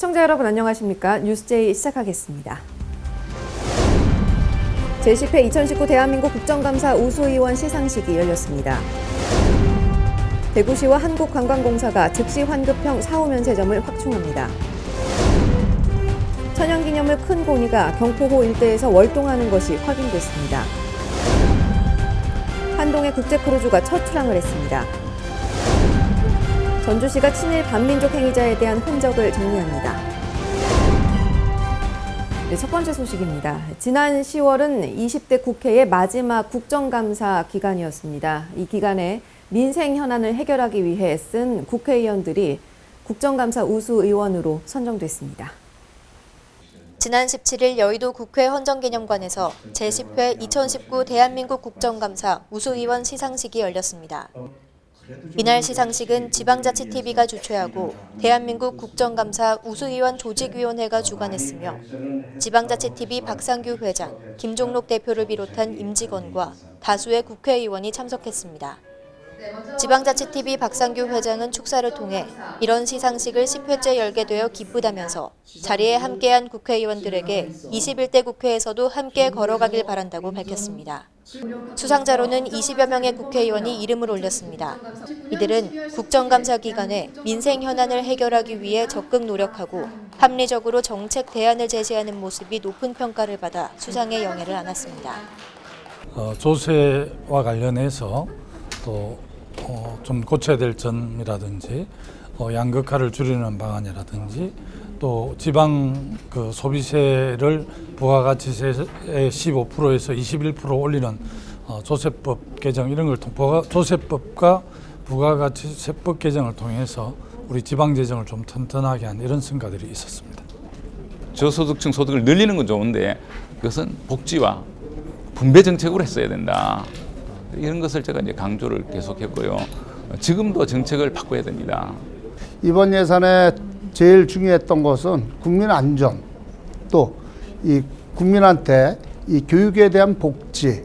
시청자 여러분 안녕하십니까? 뉴스제이 시작하겠습니다. 제10회 2019 대한민국 국정감사 우수의원 시상식이 열렸습니다. 대구시와 한국관광공사가 즉시 환급형 사후면세점을 확충합니다. 천연기념물 큰 고니가 경포호 일대에서 월동하는 것이 확인됐습니다. 한동의 국제크루즈가 첫 출항을 했습니다. 전주시가 친일 반민족 행위자에 대한 흔적을 정리합니다. 네, 첫 번째 소식입니다. 지난 10월은 20대 국회의 마지막 국정감사 기간이었습니다. 이 기간에 민생 현안을 해결하기 위해 쓴 국회의원들이 국정감사 우수 의원으로 선정됐습니다. 지난 17일 여의도 국회 헌정기념관에서 제10회 2019 대한민국 국정감사 우수의원 시상식이 열렸습니다. 이날 시상식은 지방자치TV가 주최하고 대한민국 국정감사 우수의원 조직위원회가 주관했으며 지방자치TV 박상규 회장, 김종록 대표를 비롯한 임직원과 다수의 국회의원이 참석했습니다. 지방자치TV 박상규 회장은 축사를 통해 이런 시상식을 10회째 열게 되어 기쁘다면서 자리에 함께한 국회의원들에게 21대 국회에서도 함께 걸어가길 바란다고 밝혔습니다. 수상자로는 20여 명의 국회의원이 이름을 올렸습니다. 이들은 국정감사 기간에 민생 현안을 해결하기 위해 적극 노력하고 합리적으로 정책 대안을 제시하는 모습이 높은 평가를 받아 수상의 영예를 안았습니다. 어, 조세와 관련해서 또 어, 좀 고쳐야 될 점이라든지 어, 양극화를 줄이는 방안이라든지 또 지방 그 소비세를 부가가치세의 15%에서 21% 올리는 어, 조세법 개정 이런 걸 통, 부가, 조세법과 부가가치세법 개정을 통해서 우리 지방 재정을 좀 튼튼하게 한 이런 성과들이 있었습니다. 저소득층 소득을 늘리는 건 좋은데 그것은 복지와 분배 정책으로 했어야 된다. 이런 것을 제가 이제 강조를 계속했고요. 지금도 정책을 바꿔야 됩니다. 이번 예산에 제일 중요했던 것은 국민 안전 또 이 국민한테 이 교육에 대한 복지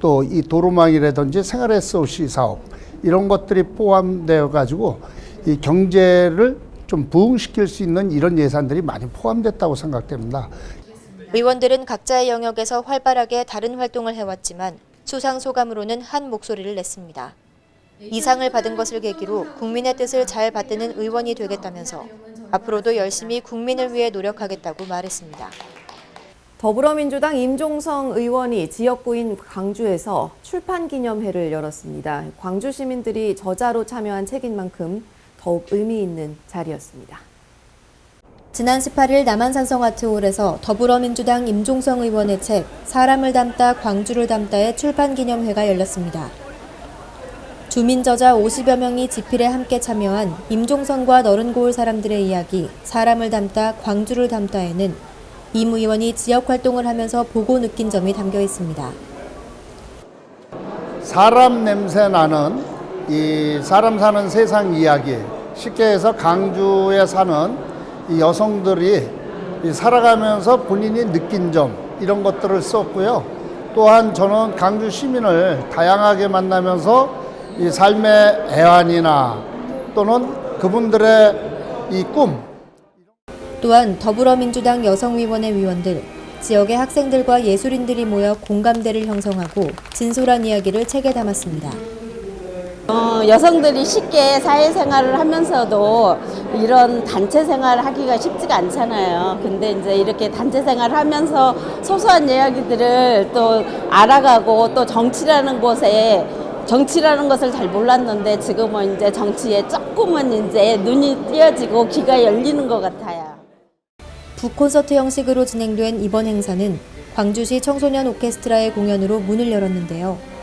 또 이 도로망이라든지 생활 SOC 사업 이런 것들이 포함되어 가지고 이 경제를 좀 부흥시킬 수 있는 이런 예산들이 많이 포함됐다고 생각됩니다. 의원들은 각자의 영역에서 활발하게 다른 활동을 해왔지만 수상 소감으로는 한 목소리를 냈습니다. 이 상을 받은 것을 계기로 국민의 뜻을 잘 받드는 의원이 되겠다면서 앞으로도 열심히 국민을 위해 노력하겠다고 말했습니다. 더불어민주당 임종성 의원이 지역구인 광주에서 출판 기념회를 열었습니다. 광주 시민들이 저자로 참여한 책인 만큼 더욱 의미 있는 자리였습니다. 지난 18일 남한산성아트홀에서 더불어민주당 임종성 의원의 책 사람을 담다 광주를 담다의 출판 기념회가 열렸습니다. 주민 저자 50여 명이 집필에 함께 참여한 임종성과 너른 고을 사람들의 이야기 사람을 담다 광주를 담다에는 임 의원이 지역 활동을 하면서 보고 느낀 점이 담겨 있습니다. 사람 냄새 나는 이 사람 사는 세상 이야기 쉽게 해서 강주에 사는 이 여성들이 이 살아가면서 본인이 느낀 점 이런 것들을 썼고요. 또한 저는 강주 시민을 다양하게 만나면서 이 삶의 애환이나 또는 그분들의 이 꿈, 또한 더불어민주당 여성위원회 위원들, 지역의 학생들과 예술인들이 모여 공감대를 형성하고 진솔한 이야기를 책에 담았습니다. 어, 여성들이 쉽게 사회생활을 하면서도 이런 단체 생활을 하기가 쉽지가 않잖아요. 근데 이제 이렇게 단체 생활을 하면서 소소한 이야기들을 또 알아가고 또 정치라는 곳에 정치라는 것을 잘 몰랐는데 지금은 이제 정치에 조금은 이제 눈이 띄어지고 귀가 열리는 것 같아요. 북콘서트 형식으로 진행된 이번 행사는 광주시 청소년 오케스트라의 공연으로 문을 열었는데요.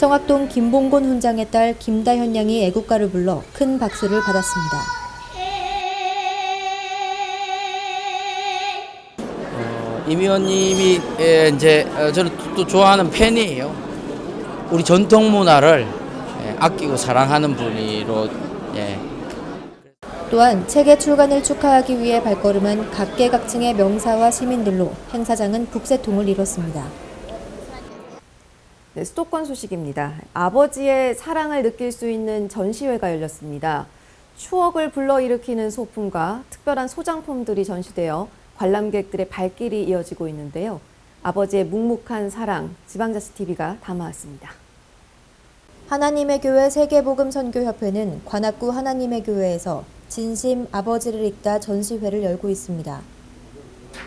청학동 김봉곤 훈장의 딸 김다현 양이 애국가를 불러 큰 박수를 받았습니다. 어, 임 의원님이 예, 이제 어, 저는 또, 또 좋아하는 팬이에요. 우리 전통 문화를 예, 아끼고 사랑하는 분이로 예, 또한 책의 출간을 축하하기 위해 발걸음한 각계각층의 명사와 시민들로 행사장은 북새통을 이뤘습니다. 네, 수도권 소식입니다. 아버지의 사랑을 느낄 수 있는 전시회가 열렸습니다. 추억을 불러일으키는 소품과 특별한 소장품들이 전시되어 관람객들의 발길이 이어지고 있는데요. 아버지의 묵묵한 사랑, 지방자치TV가 담아왔습니다. 하나님의 교회 세계복음 선교협회는 관악구 하나님의 교회에서 진심 아버지를 읽다 전시회를 열고 있습니다.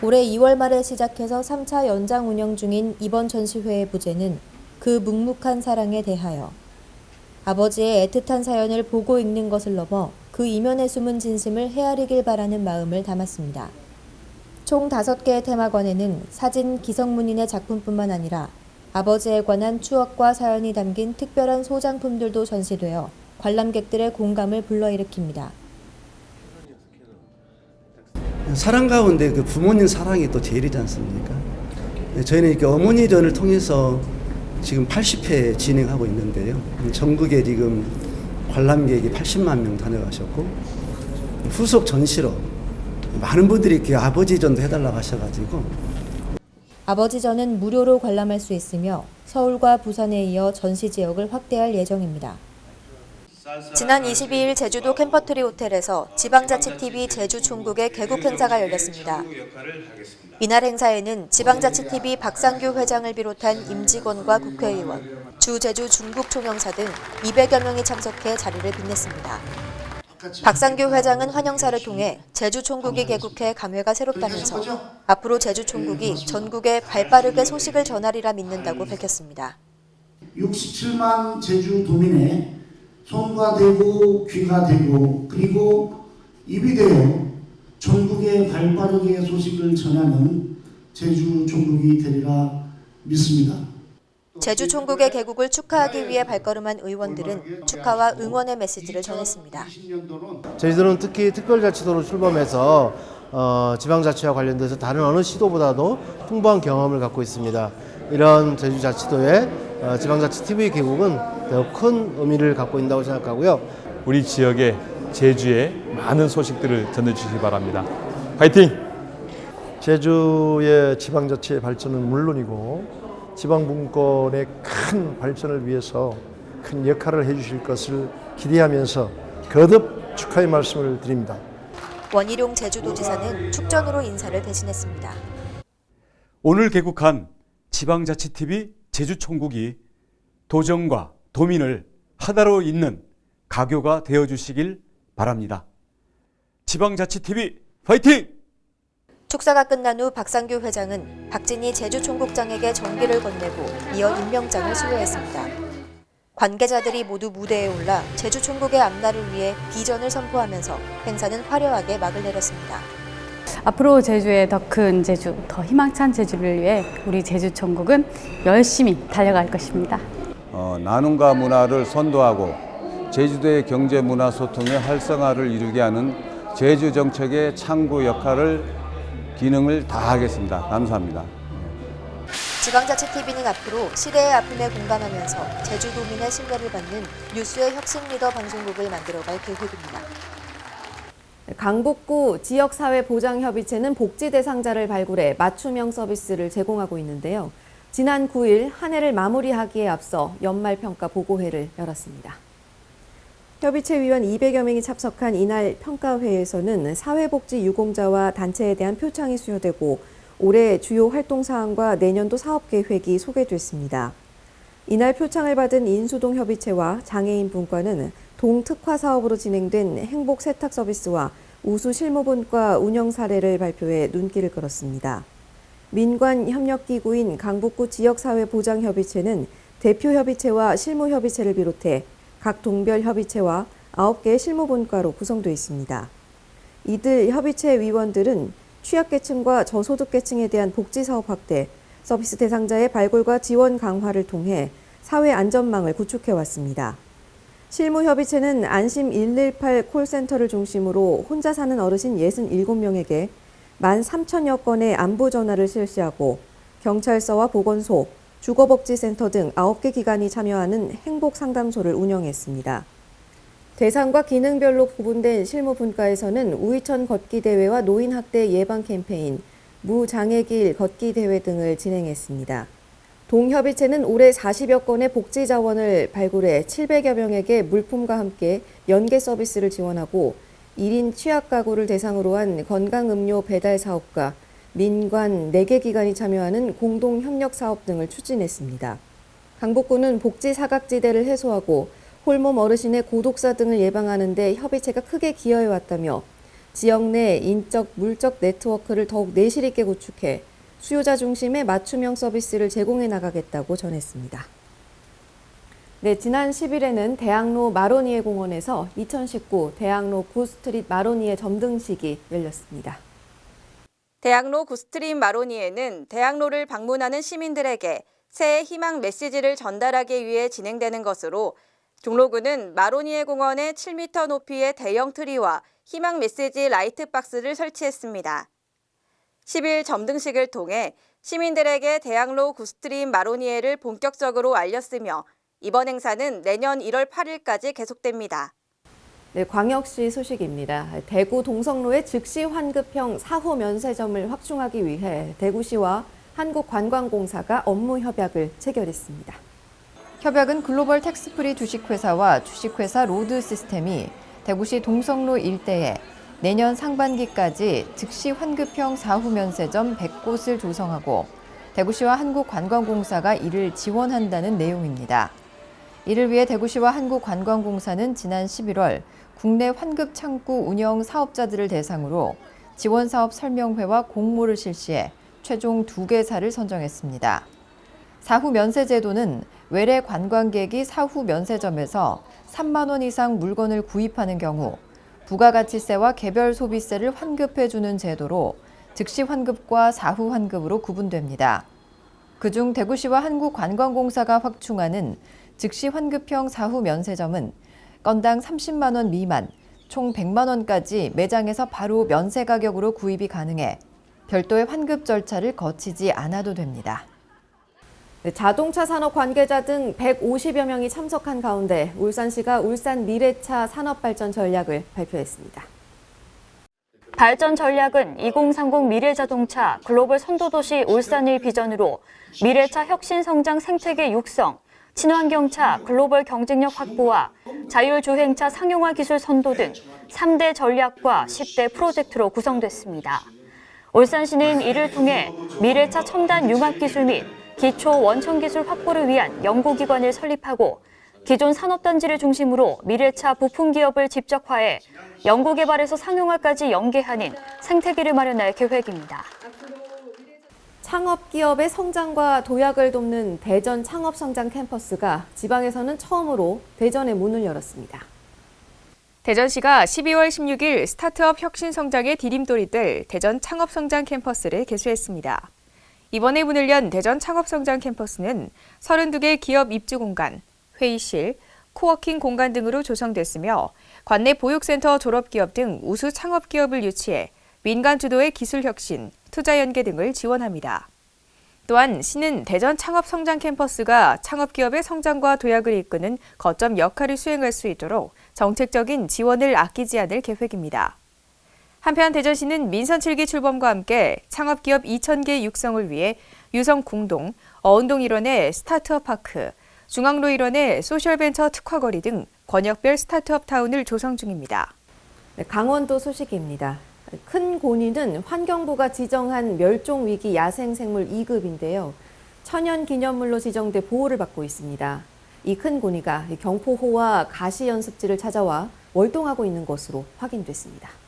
올해 2월 말에 시작해서 3차 연장 운영 중인 이번 전시회의 부제는 그 묵묵한 사랑에 대하여 아버지의 애틋한 사연을 보고 읽는 것을 넘어 그 이면에 숨은 진심을 헤아리길 바라는 마음을 담았습니다. 총 5개의 테마관에는 사진 기성문인의 작품뿐만 아니라 아버지에 관한 추억과 사연이 담긴 특별한 소장품들도 전시되어 관람객들의 공감을 불러일으킵니다. 사랑 가운데 그 부모님 사랑이 또 제일이지 않습니까? 네, 저희는 이렇게 어머니전을 통해서 지금 80회 진행하고 있는데요. 전국에 지금 관람객이 80만 명 다녀가셨고 후속 전시로 많은 분들이 이렇게 아버지 전도 해달라고 하셔가지고 아버지 전은 무료로 관람할 수 있으며 서울과 부산에 이어 전시 지역을 확대할 예정입니다. 지난 22일 제주도 캠퍼트리 호텔에서 지방자치TV 제주 총국의 개국 행사가 열렸습니다. 이날 행사에는 지방자치TV 박상규 회장을 비롯한 임직원과 국회의원, 주 제주 중국 총영사 등 200여 명이 참석해 자리를 빛냈습니다. 박상규 회장은 환영사를 통해 제주 총국이 개국해 감회가 새롭다면서 앞으로 제주 총국이 전국에 발빠르게 소식을 전하리라 믿는다고 밝혔습니다. 67만 제주 도민의 손과 대고 귀가 되고 그리고 입이 되어 전국에 발빠르게 소식을 전하는 제주 종국이 되리라 믿습니다. 제주 총국의 개국을 축하하기 위해 발걸음한 의원들은 축하와 응원의 메시지를 전했습니다. 저희들은 특히 특별자치도로 출범해서 어, 지방자치와 관련돼서 다른 어느 시도보다도 풍부한 경험을 갖고 있습니다. 이런 제주자치도의 어, 지방자치 TV 개국은 더큰 의미를 갖고 있다고 생각하고요. 우리 지역의 제주의 많은 소식들을 전해주시기 바랍니다. 파이팅! 제주의 지방자치의 발전은 물론이고 지방분권의 큰 발전을 위해서 큰 역할을 해주실 것을 기대하면서 거듭 축하의 말씀을 드립니다. 원희룡 제주도지사는 축전으로 인사를 대신했습니다. 오늘 개국한 지방자치TV 제주총국이 도정과 도민을 하나로 잇는 가교가 되어주시길 바랍니다. 지방자치TV 파이팅! 축사가 끝난 후 박상규 회장은 박진희 제주총국장에게 정기를 건네고 이어 임명장을 수여했습니다. 관계자들이 모두 무대에 올라 제주총국의 앞날을 위해 비전을 선포하면서 행사는 화려하게 막을 내렸습니다. 앞으로 제주의 더 큰 제주, 더 희망찬 제주를 위해 우리 제주 총국은 열심히 달려갈 것입니다. 어, 나눔과 문화를 선도하고 제주도의 경제 문화 소통의 활성화를 이루게 하는 제주 정책의 창구 역할을 기능을 다하겠습니다. 감사합니다. 지방자치TV는 앞으로 시대의 아픔에 공감하면서 제주도민의 신뢰를 받는 뉴스의 혁신 리더 방송국을 만들어갈 계획입니다. 강북구 지역사회보장협의체는 복지 대상자를 발굴해 맞춤형 서비스를 제공하고 있는데요. 지난 9일 한 해를 마무리하기에 앞서 연말평가 보고회를 열었습니다. 협의체 위원 200여 명이 참석한 이날 평가회에서는 사회복지 유공자와 단체에 대한 표창이 수여되고 올해 주요 활동 사항과 내년도 사업 계획이 소개됐습니다. 이날 표창을 받은 인수동 협의체와 장애인 분과는 동특화 사업으로 진행된 행복 세탁 서비스와 우수 실무분과 운영 사례를 발표해 눈길을 끌었습니다. 민관 협력기구인 강북구 지역사회보장협의체는 대표협의체와 실무협의체를 비롯해 각 동별 협의체와 9개의 실무분과로 구성되어 있습니다. 이들 협의체 위원들은 취약계층과 저소득계층에 대한 복지사업 확대, 서비스 대상자의 발굴과 지원 강화를 통해 사회 안전망을 구축해 왔습니다. 실무협의체는 안심 118 콜센터를 중심으로 혼자 사는 어르신 67명에게 1만 3천여 건의 안부 전화를 실시하고 경찰서와 보건소, 주거복지센터 등 9개 기관이 참여하는 행복 상담소를 운영했습니다. 대상과 기능별로 구분된 실무 분과에서는 우이천 걷기 대회와 노인 학대 예방 캠페인, 무장애길 걷기 대회 등을 진행했습니다. 동협의체는 올해 40여 건의 복지 자원을 발굴해 700여 명에게 물품과 함께 연계 서비스를 지원하고 1인 취약 가구를 대상으로 한 건강 음료 배달 사업과 민관 4개 기관이 참여하는 공동 협력 사업 등을 추진했습니다. 강북구는 복지 사각지대를 해소하고 홀몸 어르신의 고독사 등을 예방하는 데 협의체가 크게 기여해 왔다며 지역 내 인적 물적 네트워크를 더욱 내실 있게 구축해 수요자 중심의 맞춤형 서비스를 제공해 나가겠다고 전했습니다. 네, 지난 10일에는 대학로 마로니에 공원에서 2019 대학로 구스트릿 마로니에 점등식이 열렸습니다. 대학로 구스트림 마로니에는 대학로를 방문하는 시민들에게 새해 희망 메시지를 전달하기 위해 진행되는 것으로 종로구는 마로니에 공원에 7m 높이의 대형 트리와 희망 메시지 라이트 박스를 설치했습니다. 10일 점등식을 통해 시민들에게 대학로 구스트림 마로니에를 본격적으로 알렸으며 이번 행사는 내년 1월 8일까지 계속됩니다. 네, 광역시 소식입니다. 대구 동성로의 즉시 환급형 사후 면세점을 확충하기 위해 대구시와 한국관광공사가 업무 협약을 체결했습니다. 협약은 글로벌 텍스프리 주식회사와 주식회사 로드 시스템이 대구시 동성로 일대에 내년 상반기까지 즉시 환급형 사후 면세점 100곳을 조성하고 대구시와 한국관광공사가 이를 지원한다는 내용입니다. 이를 위해 대구시와 한국관광공사는 지난 11월 국내 환급 창구 운영 사업자들을 대상으로 지원 사업 설명회와 공모를 실시해 최종 두 개사를 선정했습니다. 사후 면세 제도는 외래 관광객이 사후 면세점에서 3만 원 이상 물건을 구입하는 경우 부가가치세와 개별 소비세를 환급해 주는 제도로 즉시 환급과 사후 환급으로 구분됩니다. 그중 대구시와 한국관광공사가 확충하는 즉시 환급형 사후 면세점은 건당 30만 원 미만, 총 100만 원까지 매장에서 바로 면세 가격으로 구입이 가능해 별도의 환급 절차를 거치지 않아도 됩니다. 네, 자동차 산업 관계자 등 150여 명이 참석한 가운데 울산시가 울산 미래차 산업발전 전략을 발표했습니다. 발전 전략은 2030 미래자동차 글로벌 선도도시 울산을 비전으로 미래차 혁신 성장 생태계 육성, 친환경차 글로벌 경쟁력 확보와 자율주행차 상용화 기술 선도 등 3대 전략과 10대 프로젝트로 구성됐습니다. 울산시는 이를 통해 미래차 첨단 융합 기술 및 기초 원천 기술 확보를 위한 연구기관을 설립하고 기존 산업단지를 중심으로 미래차 부품 기업을 집적화해 연구개발에서 상용화까지 연계하는 생태계를 마련할 계획입니다. 창업 기업의 성장과 도약을 돕는 대전 창업 성장 캠퍼스가 지방에서는 처음으로 대전에 문을 열었습니다. 대전시가 12월 16일 스타트업 혁신 성장의 디딤돌이 될 대전 창업 성장 캠퍼스를 개소했습니다. 이번에 문을 연 대전 창업 성장 캠퍼스는 32개 기업 입주 공간, 회의실, 코워킹 공간 등으로 조성됐으며 관내 보육센터 졸업기업 등 우수 창업기업을 유치해 민간 주도의 기술 혁신, 투자 연계 등을 지원합니다. 또한 시는 대전 창업 성장 캠퍼스가 창업기업의 성장과 도약을 이끄는 거점 역할을 수행할 수 있도록 정책적인 지원을 아끼지 않을 계획입니다. 한편 대전시는 민선 7기 출범과 함께 창업기업 2,000개 육성을 위해 유성 공동, 어운동 일원의 스타트업 파크, 중앙로 일원의 소셜벤처 특화거리 등 권역별 스타트업 타운을 조성 중입니다. 네, 강원도 소식입니다. 큰 고니는 환경부가 지정한 멸종위기 야생생물 2급인데요. 천연 기념물로 지정돼 보호를 받고 있습니다. 이 큰 고니가 경포호와 가시 연습지를 찾아와 월동하고 있는 것으로 확인됐습니다.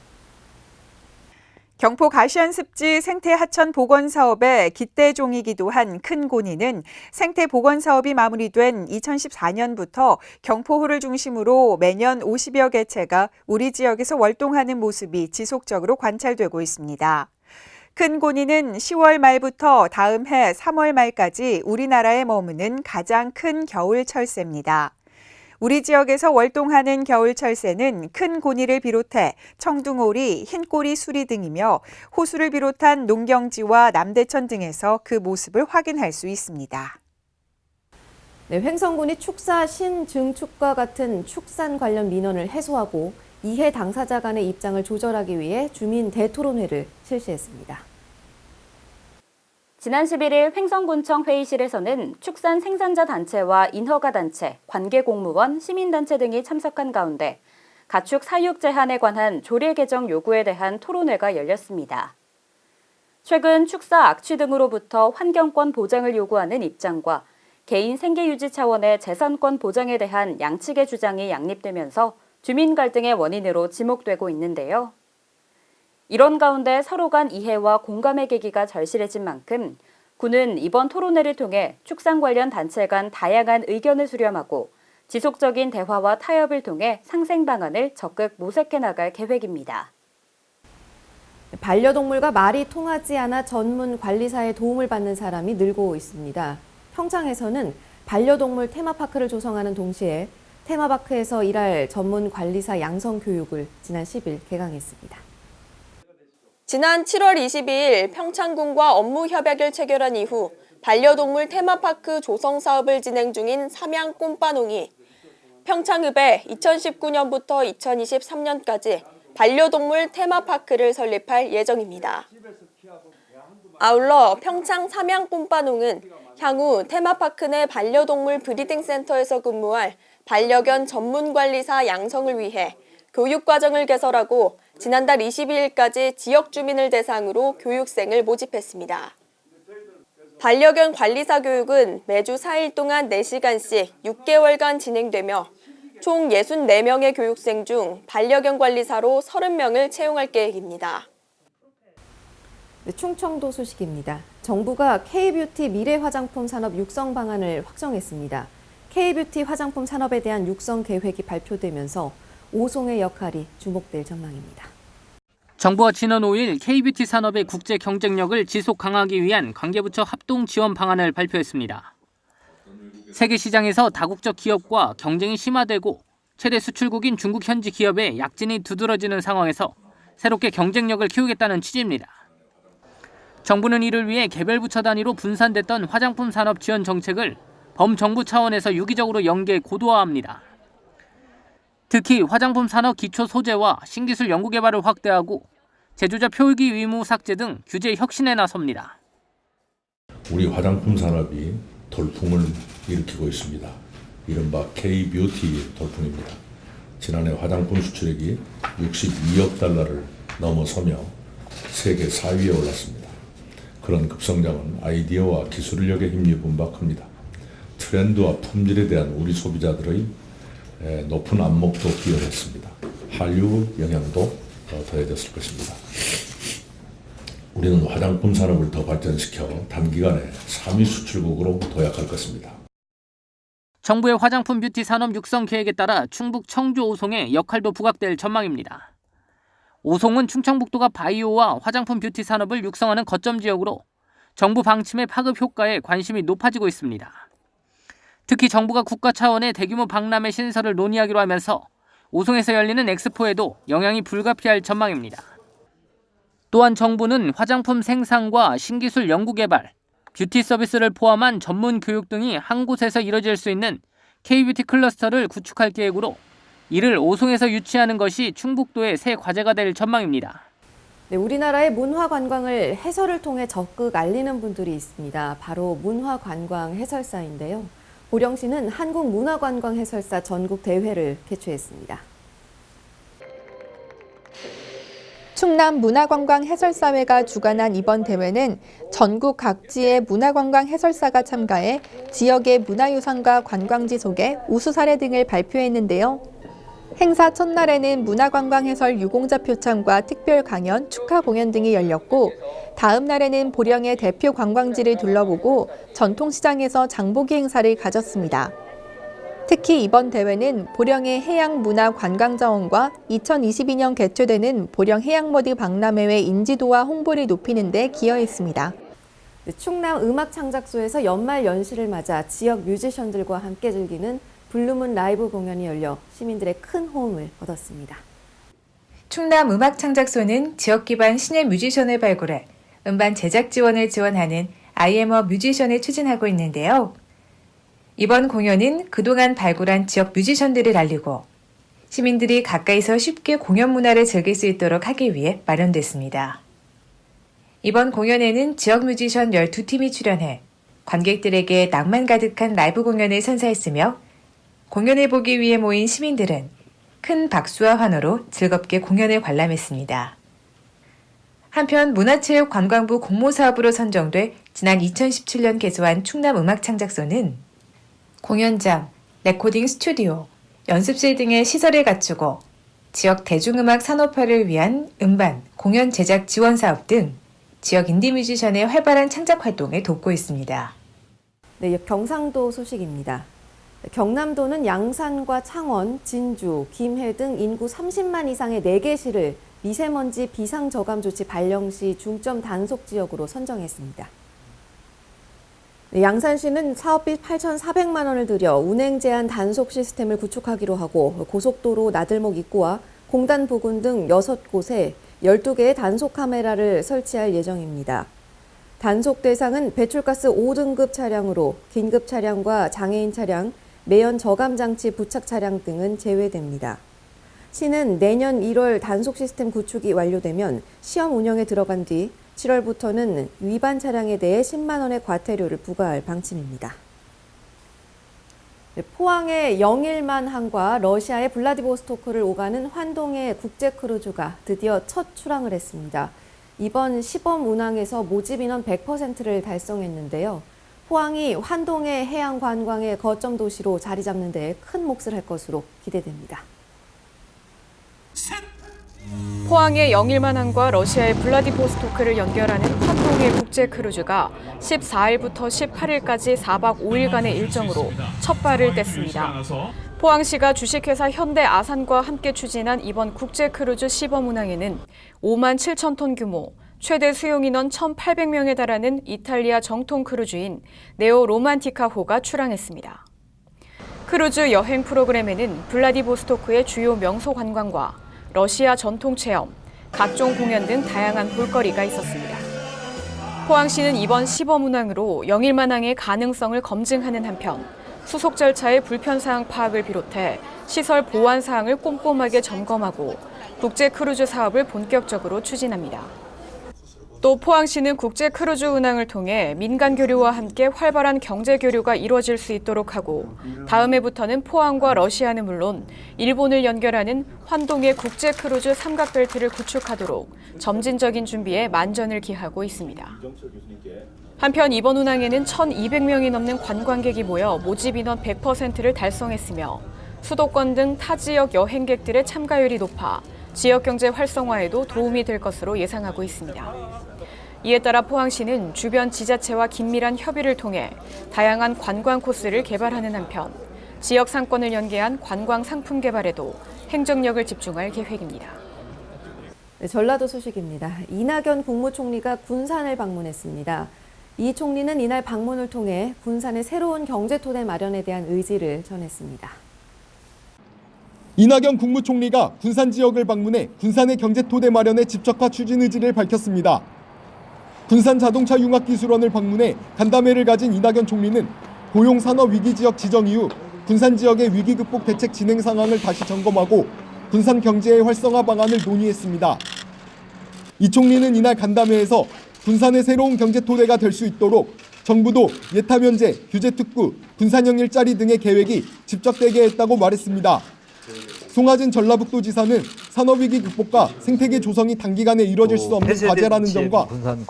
경포 가시연습지 생태 하천 복원 사업의 기대종이기도 한 큰 고니는 생태 복원 사업이 마무리된 2014년부터 경포호를 중심으로 매년 50여 개체가 우리 지역에서 월동하는 모습이 지속적으로 관찰되고 있습니다. 큰 고니는 10월 말부터 다음 해 3월 말까지 우리나라에 머무는 가장 큰 겨울 철새입니다. 우리 지역에서 월동하는 겨울 철새는 큰 고니를 비롯해 청둥오리, 흰꼬리 수리 등이며 호수를 비롯한 농경지와 남대천 등에서 그 모습을 확인할 수 있습니다. 네, 횡성군이 축사 신증축과 같은 축산 관련 민원을 해소하고 이해 당사자 간의 입장을 조절하기 위해 주민 대토론회를 실시했습니다. 지난 11일 횡성군청 회의실에서는 축산 생산자 단체와 인허가 단체, 관계 공무원, 시민단체 등이 참석한 가운데 가축 사육 제한에 관한 조례 개정 요구에 대한 토론회가 열렸습니다. 최근 축사 악취 등으로부터 환경권 보장을 요구하는 입장과 개인 생계 유지 차원의 재산권 보장에 대한 양측의 주장이 양립되면서 주민 갈등의 원인으로 지목되고 있는데요. 이런 가운데 서로 간 이해와 공감의 계기가 절실해진 만큼 군은 이번 토론회를 통해 축산 관련 단체 간 다양한 의견을 수렴하고 지속적인 대화와 타협을 통해 상생 방안을 적극 모색해 나갈 계획입니다. 반려동물과 말이 통하지 않아 전문 관리사의 도움을 받는 사람이 늘고 있습니다. 평창에서는 반려동물 테마파크를 조성하는 동시에 테마파크에서 일할 전문 관리사 양성 교육을 지난 10일 개강했습니다. 지난 7월 22일 평창군과 업무 협약을 체결한 이후 반려동물 테마파크 조성 사업을 진행 중인 삼양 꼼빠농이 평창읍에 2019년부터 2023년까지 반려동물 테마파크를 설립할 예정입니다. 아울러 평창 삼양 꼼빠농은 향후 테마파크 내 반려동물 브리딩 센터에서 근무할 반려견 전문 관리사 양성을 위해 교육 과정을 개설하고 지난달 22일까지 지역 주민을 대상으로 교육생을 모집했습니다. 반려견 관리사 교육은 매주 4일 동안 4시간씩 6개월간 진행되며 총 64명의 교육생 중 반려견 관리사로 30명을 채용할 계획입니다. 네, 충청도 소식입니다. 정부가 K뷰티 미래 화장품 산업 육성 방안을 확정했습니다. K뷰티 화장품 산업에 대한 육성 계획이 발표되면서 오송의 역할이 주목될 전망입니다. 정부와 지난 5일 K뷰티 산업의 국제 경쟁력을 지속 강화하기 위한 관계부처 합동 지원 방안을 발표했습니다. 세계 시장에서 다국적 기업과 경쟁이 심화되고 최대 수출국인 중국 현지 기업의 약진이 두드러지는 상황에서 새롭게 경쟁력을 키우겠다는 취지입니다. 정부는 이를 위해 개별 부처 단위로 분산됐던 화장품 산업 지원 정책을 범정부 차원에서 유기적으로 연계 고도화합니다. 특히 화장품 산업 기초 소재와 신기술 연구 개발을 확대하고 제조자 표기 의무 삭제 등 규제 혁신에 나섭니다. 우리 화장품 산업이 돌풍을 일으키고 있습니다. 이른바 K-뷰티 돌풍입니다. 지난해 화장품 수출액이 62억 달러를 넘어서며 세계 4위에 올랐습니다. 그런 급성장은 아이디어와 기술력에 힘입은 바 큽니다. 트렌드와 품질에 대한 우리 소비자들의 높은 안목도 기여했습니다. 한류 영향도 더해졌을 것입니다. 우리는 화장품 산업을 더 발전시켜 단기간에 3위 수출국으로 도약할 것입니다. 정부의 화장품 뷰티 산업 육성 계획에 따라 충북 청주 오송에 역할도 부각될 전망입니다. 오송은 충청북도가 바이오와 화장품 뷰티 산업을 육성하는 거점 지역으로 정부 방침의 파급 효과에 관심이 높아지고 있습니다. 특히 정부가 국가 차원의 대규모 박람회 신설을 논의하기로 하면서 오송에서 열리는 엑스포에도 영향이 불가피할 전망입니다. 또한 정부는 화장품 생산과 신기술 연구 개발, 뷰티 서비스를 포함한 전문 교육 등이 한 곳에서 이뤄질 수 있는 K뷰티 클러스터를 구축할 계획으로 이를 오송에서 유치하는 것이 충북도의 새 과제가 될 전망입니다. 네, 우리나라의 문화 관광을 해설을 통해 적극 알리는 분들이 있습니다. 바로 문화 관광 해설사인데요. 보령시는 한국문화관광 해설사 전국 대회를 개최했습니다. 충남 문화관광 해설사회가 주관한 이번 대회는 전국 각지의 문화관광 해설사가 참가해 지역의 문화유산과 관광지 소개, 우수 사례 등을 발표했는데요. 행사 첫날에는 문화관광 해설 유공자 표창과 특별 강연, 축하 공연 등이 열렸고 다음 날에는 보령의 대표 관광지를 둘러보고 전통시장에서 장보기 행사를 가졌습니다. 특히 이번 대회는 보령의 해양문화관광자원과 2022년 개최되는 보령 해양머드 박람회의 인지도와 홍보를 높이는 데 기여했습니다. 네, 충남 음악창작소에서 연말 연시를 맞아 지역 뮤지션들과 함께 즐기는 블루문 라이브 공연이 열려 시민들의 큰 호응을 얻었습니다. 충남 음악창작소는 지역 기반 신예 뮤지션을 발굴해 음반 제작 지원을 지원하는 아이엠어 뮤지션을 추진하고 있는데요. 이번 공연은 그동안 발굴한 지역 뮤지션들을 알리고 시민들이 가까이서 쉽게 공연 문화를 즐길 수 있도록 하기 위해 마련됐습니다. 이번 공연에는 지역 뮤지션 12팀이 출연해 관객들에게 낭만 가득한 라이브 공연을 선사했으며 공연을 보기 위해 모인 시민들은 큰 박수와 환호로 즐겁게 공연을 관람했습니다. 한편 문화체육관광부 공모사업으로 선정돼 지난 2017년 개소한 충남 음악창작소는 공연장, 레코딩 스튜디오, 연습실 등의 시설을 갖추고 지역 대중음악 산업화를 위한 음반, 공연 제작 지원 사업 등 지역 인디 뮤지션의 활발한 창작 활동을 돕고 있습니다. 네, 경상도 소식입니다. 경남도는 양산과 창원, 진주, 김해 등 인구 30만 이상의 4개 시를 미세먼지 비상 저감 조치 발령 시 중점 단속 지역으로 선정했습니다. 네, 양산시는 사업비 8,400만 원을 들여 운행 제한 단속 시스템을 구축하기로 하고 고속도로 나들목 입구와 공단 부근 등 6곳에 12개의 단속 카메라를 설치할 예정입니다. 단속 대상은 배출가스 5등급 차량으로 긴급 차량과 장애인 차량, 매연 저감 장치 부착 차량 등은 제외됩니다. 시는 내년 1월 단속 시스템 구축이 완료되면 시험 운영에 들어간 뒤 7월부터는 위반 차량에 대해 10만 원의 과태료를 부과할 방침입니다. 네, 포항의 영일만 항과 러시아의 블라디보스토크를 오가는 환동의 국제 크루즈가 드디어 첫 출항을 했습니다. 이번 시범 운항에서 모집 인원 100%를 달성했는데요. 포항이 환동의 해양 관광의 거점 도시로 자리 잡는 데 큰 몫을 할 것으로 기대됩니다. 포항의 영일만항과 러시아의 블라디보스토크를 연결하는 환동의 국제 크루즈가 14일부터 18일까지 4박 5일간의 일정으로 첫 발을 뗐습니다. 포항시가 주식회사 현대 아산과 함께 추진한 이번 국제 크루즈 시범 운항에는 5만 7천 톤 규모, 최대 수용 인원 1,800명에 달하는 이탈리아 정통 크루즈인 네오 로만티카호가 출항했습니다. 크루즈 여행 프로그램에는 블라디보스토크의 주요 명소 관광과 러시아 전통 체험, 각종 공연 등 다양한 볼거리가 있었습니다. 포항시는 이번 시범 운항으로 영일만항의 가능성을 검증하는 한편 수속 절차의 불편 사항 파악을 비롯해 시설 보안 사항을 꼼꼼하게 점검하고 국제 크루즈 사업을 본격적으로 추진합니다. 또 포항시는 국제 크루즈 운항을 통해 민간 교류와 함께 활발한 경제 교류가 이루어질 수 있도록 하고 다음 해부터는 포항과 러시아는 물론 일본을 연결하는 환동의 국제 크루즈 삼각벨트를 구축하도록 점진적인 준비에 만전을 기하고 있습니다. 한편 이번 운항에는 1,200명이 넘는 관광객이 모여 모집 인원 100%를 달성했으며 수도권 등 타 지역 여행객들의 참가율이 높아 지역 경제 활성화에도 도움이 될 것으로 예상하고 있습니다. 이에 따라 포항시는 주변 지자체와 긴밀한 협의를 통해 다양한 관광 코스를 개발하는 한편 지역 상권을 연계한 관광 상품 개발에도 행정력을 집중할 계획입니다. 네, 전라도 소식입니다. 이낙연 국무총리가 군산을 방문했습니다. 이 총리는 이날 방문을 통해 군산의 새로운 경제 토대 마련에 대한 의지를 전했습니다. 이낙연 국무총리가 군산 지역을 방문해 군산의 경제 토대 마련에 집적화 추진 의지를 밝혔습니다. 군산 자동차 융합기술원을 방문해 간담회를 가진 이낙연 총리는 고용 산업 위기 지역 지정 이후 군산 지역의 위기 극복 대책 진행 상황을 다시 점검하고 군산 경제의 활성화 방안을 논의했습니다. 이 총리는 이날 간담회에서 군산의 새로운 경제 토대가 될 수 있도록 정부도 예타 면제, 규제 특구, 군산형 일자리 등의 계획이 집적되게 했다고 말했습니다. 송하진 전라북도 지사는 산업위기 극복과 생태계 조성이 단기간에 이뤄질 수 없는 과제라는 점과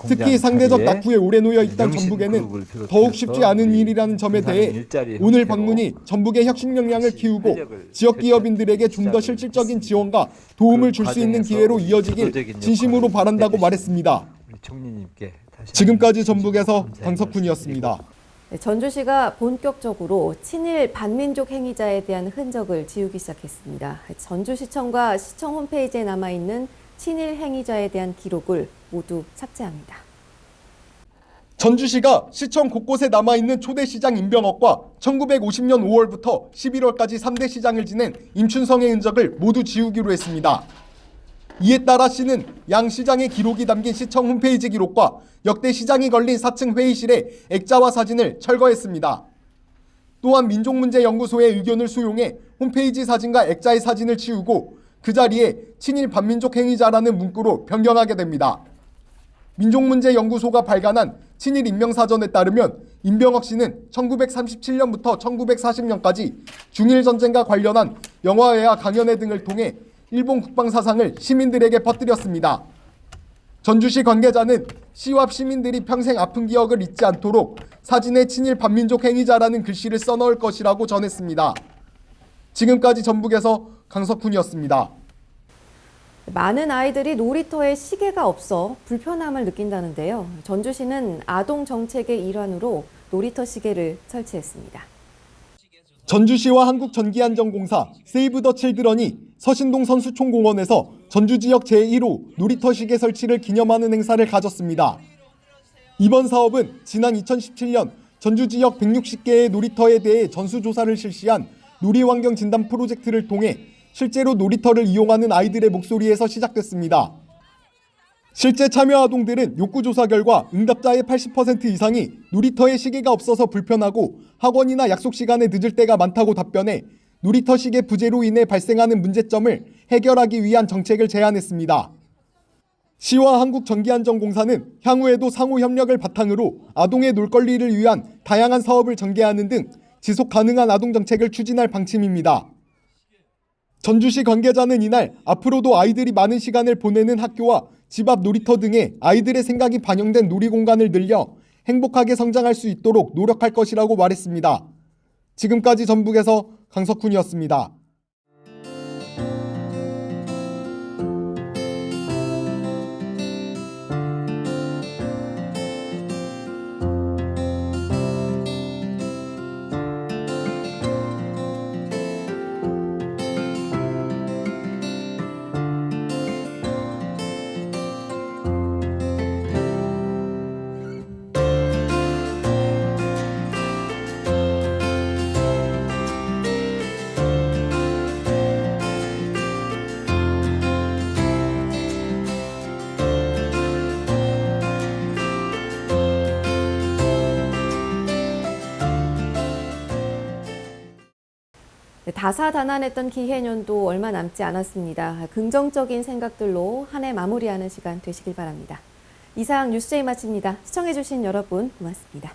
특히 상대적 낙후에 오래 놓여 있던 전북에는 더욱 쉽지 않은 일이라는 점에 대해 오늘 방문이 전북의 혁신 역량을 키우고 지역 기업인들에게 좀 더 실질적인 지원과 도움을 줄 수 있는 기회로 이어지길 진심으로 바란다고 말했습니다. 지금까지 전북에서 강석훈이었습니다. 네, 전주시가 본격적으로 친일 반민족 행위자에 대한 흔적을 지우기 시작했습니다. 전주시청과 시청 홈페이지에 남아있는 친일 행위자에 대한 기록을 모두 삭제합니다. 전주시가 시청 곳곳에 남아있는 초대 시장 임병옥과 1950년 5월부터 11월까지 3대 시장을 지낸 임춘성의 흔적을 모두 지우기로 했습니다. 이에 따라 시는 양 시장의 기록이 담긴 시청 홈페이지 기록과 역대 시장이 걸린 4층 회의실의 액자와 사진을 철거했습니다. 또한 민족문제연구소의 의견을 수용해 홈페이지 사진과 액자의 사진을 치우고 그 자리에 친일 반민족 행위자라는 문구로 변경하게 됩니다. 민족문제연구소가 발간한 친일 인명사전에 따르면 임병옥 씨는 1937년부터 1940년까지 중일 전쟁과 관련한 영화회와 강연회 등을 통해 일본 국방 사상을 시민들에게 퍼뜨렸습니다. 전주시 관계자는 시와 시민들이 평생 아픈 기억을 잊지 않도록 사진에 친일 반민족 행위자라는 글씨를 써넣을 것이라고 전했습니다. 지금까지 전북에서 강석훈이었습니다. 많은 아이들이 놀이터에 시계가 없어 불편함을 느낀다는데요. 전주시는 아동 정책의 일환으로 놀이터 시계를 설치했습니다. 전주시와 한국전기안전공사 세이브 더 칠드런이 서신동 선수촌공원에서 전주 지역 제1호 놀이터 시계 설치를 기념하는 행사를 가졌습니다. 이번 사업은 지난 2017년 전주 지역 160개의 놀이터에 대해 전수조사를 실시한 놀이환경 진단 프로젝트를 통해 실제로 놀이터를 이용하는 아이들의 목소리에서 시작됐습니다. 실제 참여 아동들은 욕구조사 결과 응답자의 80% 이상이 놀이터에 시계가 없어서 불편하고 학원이나 약속 시간에 늦을 때가 많다고 답변해 놀이터 시계 부재로 인해 발생하는 문제점을 해결하기 위한 정책을 제안했습니다. 시와 한국전기안전공사는 향후에도 상호 협력을 바탕으로 아동의 놀 권리를 위한 다양한 사업을 전개하는 등 지속 가능한 아동 정책을 추진할 방침입니다. 전주시 관계자는 이날 앞으로도 아이들이 많은 시간을 보내는 학교와 집 앞 놀이터 등에 아이들의 생각이 반영된 놀이 공간을 늘려 행복하게 성장할 수 있도록 노력할 것이라고 말했습니다. 지금까지 전북에서 강석훈이었습니다. 다사다난했던 기해년도 얼마 남지 않았습니다. 긍정적인 생각들로 한 해 마무리하는 시간 되시길 바랍니다. 이상 뉴스제이 마칩니다. 시청해주신 여러분 고맙습니다.